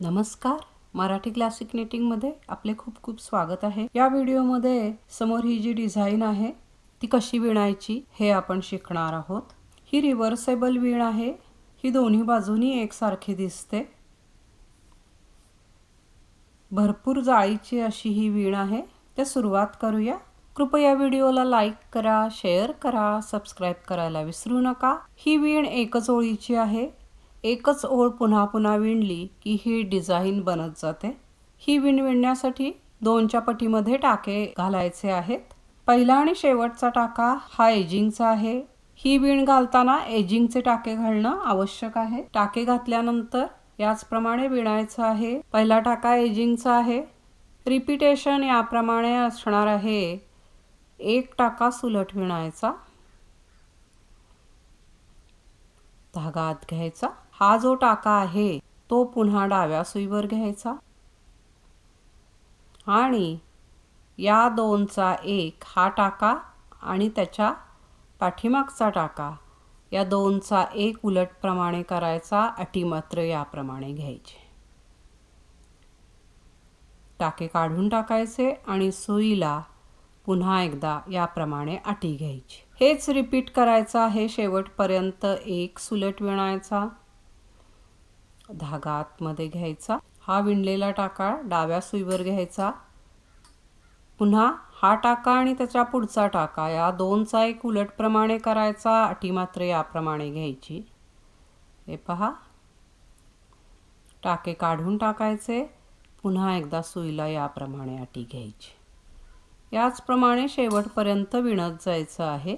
नमस्कार. मराठी क्लासिक नेटिंगमध्ये आपले खूप खूप स्वागत आहे. या व्हिडिओमध्ये समोर ही जी डिझाईन आहे ती कशी विणायची हे आपण शिकणार आहोत. ही रिव्हर्सेबल विण आहे. ही दोन्ही बाजूनी एकसारखी दिसते. भरपूर जाळीची अशी ही विण आहे. तर सुरुवात करूया. कृपया व्हिडिओला लाईक करा शेअर करा सबस्क्राईब करायला विसरू नका. ही वीण एकच ओळीची आहे. एकच ओळ पुन्हा पुन्हा विणली की ही डिझाईन बनत जाते. ही विण विणण्यासाठी दोनच्या पटीमध्ये टाके घालायचे आहेत. पहिला आणि शेवटचा टाका हा एजिंगचा आहे. ही विण घालताना एजिंगचे टाके घालणं आवश्यक आहे. टाके घातल्यानंतर याचप्रमाणे विणायचं आहे. पहिला टाका एजिंगचा आहे. रिपिटेशन याप्रमाणे असणार आहे. एक टाका सुलट विणायचा. धागा आत घ्यायचा. हा जो टाका आहे तो पुन्हा डाव्या सुईवर घ्यायचा. आणि या दोनचा एक हा टाका आणि त्याच्या पाठीमागचा टाका. या दोनचा एक उलटप्रमाणे करायचा अटी मात्र याप्रमाणे घ्यायचे. टाके काढून टाकायचे आणि सुईला पुन्हा एकदा याप्रमाणे अटी घ्यायची. हेच रिपीट करायचं आहे. शेवटपर्यंत एक सुलट विणायचा. धागा आतमध्ये घ्यायचा. हा विणलेला टाका डाव्या सुईवर घ्यायचा. पुन्हा हा टाका आणि त्याच्या पुढचा टाका. या दोनचा एक उलटप्रमाणे करायचा अटी मात्र याप्रमाणे घ्यायची. हे पहा. टाके काढून टाकायचे. पुन्हा एकदा सुईला याप्रमाणे अटी घ्यायची. याचप्रमाणे शेवटपर्यंत विणत जायचं आहे.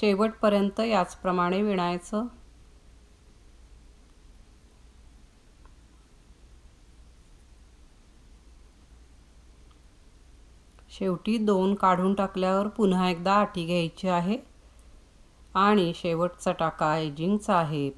शेवटपर्यंत याचप्रमाणे विणायचं. शेवटी दोन काढून टाकल्यावर पुन्हा एकदा आटी घ्यायची आहे. आणि शेवटचा टाका एजिंगचा आहे.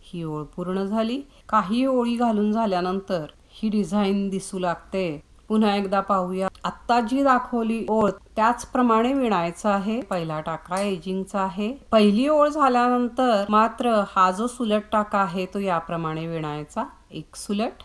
ही ओळ पूर्ण झाली. काही ओळी घालून झाल्यानंतर ही डिझाईन दिसू लागते. पुन्हा एकदा पाहूया. आत्ता जी दाखवली ओळ त्याचप्रमाणे विणायचं आहे. पहिला टाका एजिंगचा आहे. पहिली ओळ झाल्यानंतर मात्र हा जो सुलट टाका आहे तो याप्रमाणे विणायचा. एक सुलट.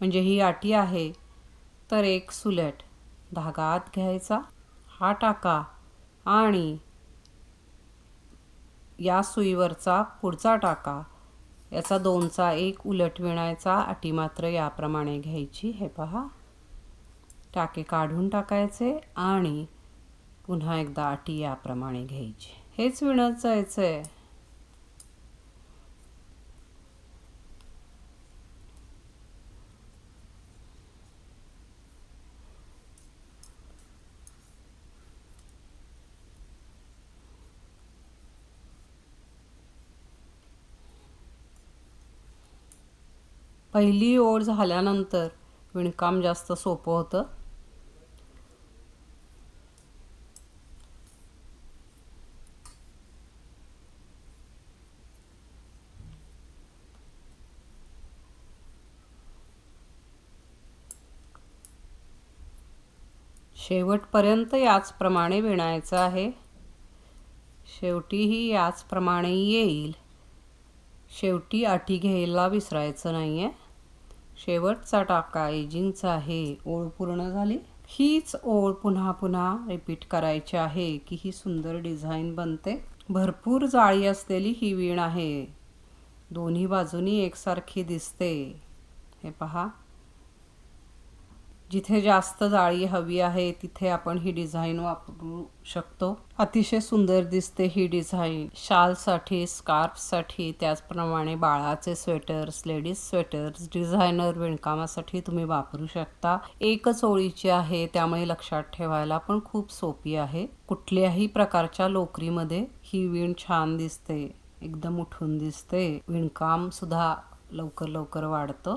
म्हणजे ही आटी आहे तर एक सुलट. धागा आत घ्यायचा. हा टाका. आणि या सुईवरचा पुढचा टाका. याचा दोनचा एक उलट विणायचा अटी मात्र याप्रमाणे घ्यायची. हे पहा. टाके काढून टाकायचे आणि पुन्हा एकदा अटी याप्रमाणे घ्यायची. हेच विणत जायचं आहे पहिली ओळ झाल्यानंतर विणकाम जास्त सोपं होतं. शेवटपर्यंत याचप्रमाणे विणायचं आहे. शेवटीही याचप्रमाणे येईल. शेवटी अटी घ्यायला विसरायचं नाही आहे शेवटचा टाका एजिंगचा आहे ओळ पूर्ण झाली? हीच ओळ पुन्हा पुन्हा रिपीट करायची आहे की ही सुंदर डिझाईन बनते. भरपूर जाळी असलेली ही वीण आहे. दोन्ही बाजूनी एकसारखी दिसते. हे पहा. जिथे जास्त जाळी हवी आहे तिथे आपण ही डिझाईन वापरू शकतो. अतिशय सुंदर दिसते ही डिझाईन. शालसाठी स्कार्फसाठी त्याचप्रमाणे बाळाचे स्वेटर्स लेडीज स्वेटर्स डिझायनर विणकामासाठी तुम्ही वापरू शकता. एकच ओळीची आहे त्यामुळे लक्षात ठेवायला पण खूप सोपी आहे. कुठल्याही प्रकारच्या लोकरीमध्ये ही विण छान दिसते. एकदम उठून दिसते. विणकाम सुद्धा लवकर लवकर वाढतं.